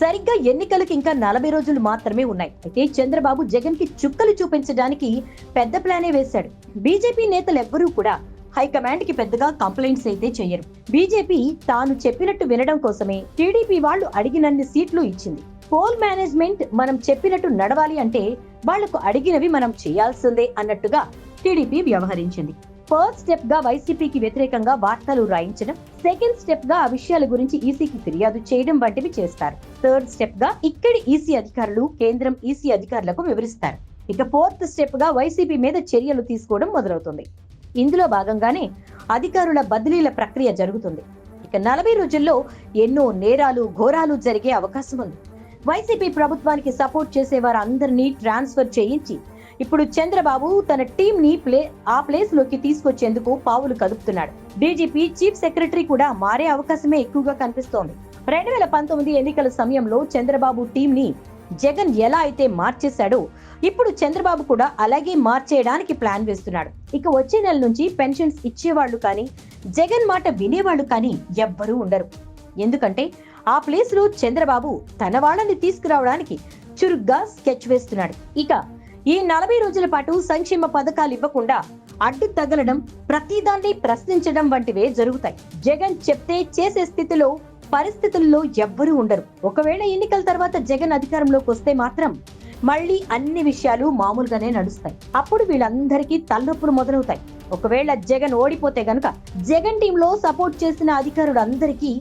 సరిగ్గా ఎన్నికలకు ఇంకా నలభై రోజులు మాత్రమే ఉన్నాయి. అయితే చంద్రబాబు జగన్కి చుక్కలు చూపించడానికి పెద్ద ప్లానే వేశాడు. బీజేపీ నేతలు ఎవ్వరూ కూడా హైకమాండ్కి పెద్దగా కంప్లైంట్స్ అయితే చేయరు. బీజేపీ తాను చెప్పినట్టు వినడం కోసమే టీడీపీ వాళ్ళు అడిగినన్ని సీట్లు ఇచ్చింది. పోల్ మేనేజ్మెంట్ మనం చెప్పినట్టు నడవాలి అంటే వాళ్ళకు అడిగినవి మనం చేయాల్సిందే అన్నట్టుగా టీడీపీ వ్యవహరించింది. ఫస్ట్ స్టెప్గా వైసీపీకి వ్యతిరేకంగా వార్తలు రాయించడం సెకండ్ స్టెప్గా ఆ విషయాల గురించి ఈసీకి ఫిర్యాదు చేయడం వంటివి చేస్తారు. థర్డ్ స్టెప్గా ఇక్కడి ఈసీ అధికారులు కేంద్రం ఈసీ అధికారులకు వివరిస్తారు. ఇక ఫోర్త్ స్టెప్గా వైసీపీ మీద చర్యలు తీసుకోవడం మొదలవుతుంది. ఇందులో భాగంగానే అధికారుల బదిలీల ప్రక్రియ జరుగుతుంది. ఇక నలభై రోజుల్లో ఎన్నో నేరాలు ఘోరాలు జరిగే అవకాశం ఉంది. వైసీపీ ప్రభుత్వానికి సపోర్ట్ చేసే వారందరినీ ట్రాన్స్ఫర్ చేయించి ఇప్పుడు చంద్రబాబు తన టీం ని ప్లే ఆ ప్లేస్లోకి తీసుకొచ్చేందుకు పావులు కదుపుతున్నాడు. డీజీపీ చీఫ్ సెక్రటరీ కూడా మారే అవకాశమే ఎక్కువగా కనిపిస్తోంది. రెండు వేల పంతొమ్మిది ఎన్నికల సమయంలో చంద్రబాబు టీం ని జగన్ ఎలా అయితే మార్చేశాడో ఇప్పుడు చంద్రబాబు కూడా అలాగే మార్చేయడానికి ప్లాన్ వేస్తున్నాడు. ఇక వచ్చే నెల నుంచి పెన్షన్స్ ఇచ్చేవాళ్ళు కానీ జగన్ మాట వినేవాళ్ళు కానీ ఎవ్వరూ ఉండరు. ఎందుకంటే ఆ ప్లేస్లో చంద్రబాబు తన వాళ్ళని తీసుకురావడానికి చురుగ్గా స్కెచ్ వేస్తున్నాడు. ఇక ఈ నలభై రోజుల పాటు సంక్షేమ పథకాలు ఇవ్వకుండా అడ్డు తగలడం ప్రతిదాన్ని ప్రశ్నించడం వంటివే జరుగుతాయి. జగన్ చెప్తే చేసే స్థితిలో పరిస్థితుల్లో ఎవ్వరూ ఉండరు. ఒకవేళ ఎన్నికల తర్వాత జగన్ అధికారంలోకి వస్తే మాత్రం మళ్ళీ అన్ని విషయాలు మామూలుగానే నడుస్తాయి. అప్పుడు వీళ్ళందరికీ తలనొప్పులు మొదలవుతాయి. ఒకవేళ జగన్ ఓడిపోతే గనుక జగన్ టీంలో సపోర్ట్ చేసిన అధికారులందరికీ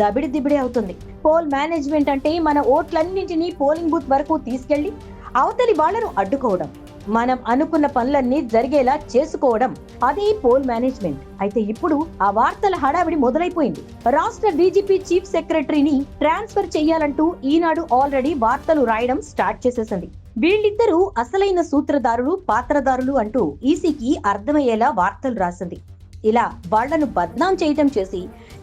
దబిడి దిబిడి అవుతుంది. పోల్ మేనేజ్మెంట్ అంటే మన ఓట్లన్నింటినీ పోలింగ్ బూత్ వరకు తీసుకెళ్ళి అవతలి వాళ్ళను అడ్డుకోవడం మనం అనుకున్న పనులన్నీ జరిగేలా చేసుకోవడం అదే పోల్ మేనేజ్మెంట్. అయితే ఇప్పుడు ఆ వార్తల హడావిడి మొదలైపోయింది. రాష్ట్ర డీజీపీ చీఫ్ సెక్రటరీని ట్రాన్స్ఫర్ చేయాలంటూ ఈనాడు ఆల్రెడీ వార్తలు రాయడం స్టార్ట్ చేసేసింది. వీళ్ళిద్దరూ అసలైన సూత్రధారులు పాత్రధారులు అంటూ ఈసీకి అర్థమయ్యేలా వార్తలు రాసింది. ఇలా వాళ్ళను బద్నాం చేయటం చేసి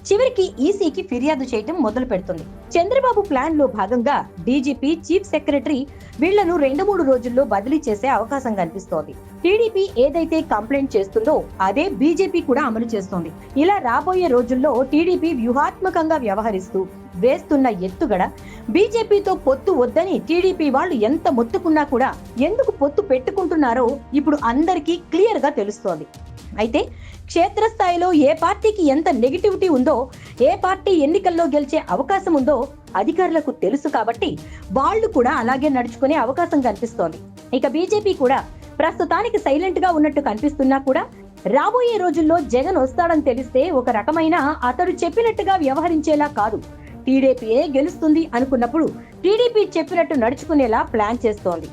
చివరికి ఈసీకి ఫిర్యాదు చేయటం మొదలు పెడుతుంది చంద్రబాబు ప్లాన్లో భాగంగా డీజీపీ చీఫ్ సెక్రటరీ వీళ్ళను రెండు మూడు రోజుల్లో బదిలీ చేసే అవకాశం కనిపిస్తోంది. టీడీపీ ఏదైతే కంప్లైంట్ చేస్తుందో అదే బీజేపీ కూడా అమలు చేస్తోంది. ఇలా రాబోయే రోజుల్లో టీడీపీ వ్యూహాత్మకంగా వ్యవహరిస్తూ వేస్తున్న ఎత్తుగడ బీజేపీతో పొత్తు వద్దని టీడీపీ వాళ్ళు ఎంత మొత్తుకున్నా కూడా ఎందుకు పొత్తు పెట్టుకుంటున్నారో ఇప్పుడు అందరికీ క్లియర్గా తెలుస్తోంది. అయితే క్షేత్రస్థాయిలో ఏ పార్టీకి ఎంత నెగిటివిటీ ఉందో ఏ పార్టీ ఎన్నికల్లో గెలిచే అవకాశం ఉందో అధికారులకు తెలుసు కాబట్టి వాళ్ళు కూడా అలాగే నడుచుకునే అవకాశం కనిపిస్తోంది. ఇక బీజేపీ కూడా ప్రస్తుతానికి సైలెంట్గా ఉన్నట్టు కనిపిస్తున్నా కూడా రాబోయే రోజుల్లో జగన్ వస్తాడని తెలిస్తే ఒక రకమైన అతడు చెప్పినట్టుగా వ్యవహరించేలా కాదు. టీడీపీయే గెలుస్తుంది అనుకున్నప్పుడు టీడీపీ చెప్పినట్టు నడుచుకునేలా ప్లాన్ చేస్తోంది.